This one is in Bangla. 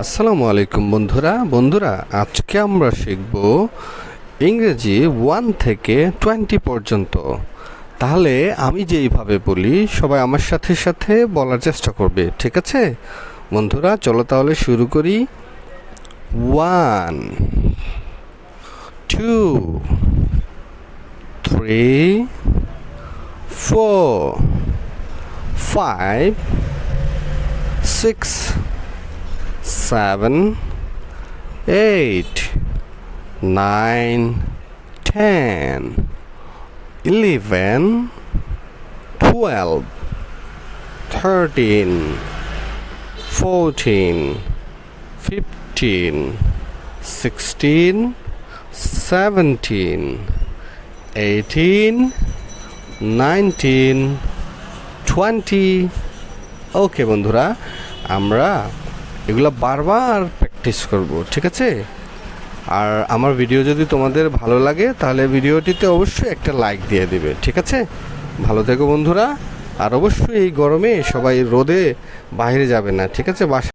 আসসালামু আলাইকুম বন্ধুরা। বন্ধুরা, আজকে আমরা শিখব ইংরেজি ওয়ান থেকে টোয়েন্টি পর্যন্ত। তাহলে আমি যেইভাবে বলি, সবাই আমার সাথে সাথে বলার চেষ্টা করবে, ঠিক আছে? বন্ধুরা, চলো তাহলে শুরু করি। One two three four five six seven, eight, nine, ten, eleven, twelve, thirteen, fourteen, fifteen, sixteen, seventeen, eighteen, nineteen, twenty okay বন্ধুরা আমরা এগুলো বারবার প্র্যাকটিস করব, ঠিক আছে? আর আমার ভিডিও যদি তোমাদের ভালো লাগে, তাহলে ভিডিওটিতে অবশ্যই একটা লাইক দিয়ে দিবে, ঠিক আছে? ভালো থেকো বন্ধুরা, আর অবশ্যই এই গরমে সবাই রোদে বাইরে যাবে না, ঠিক আছে? বাসা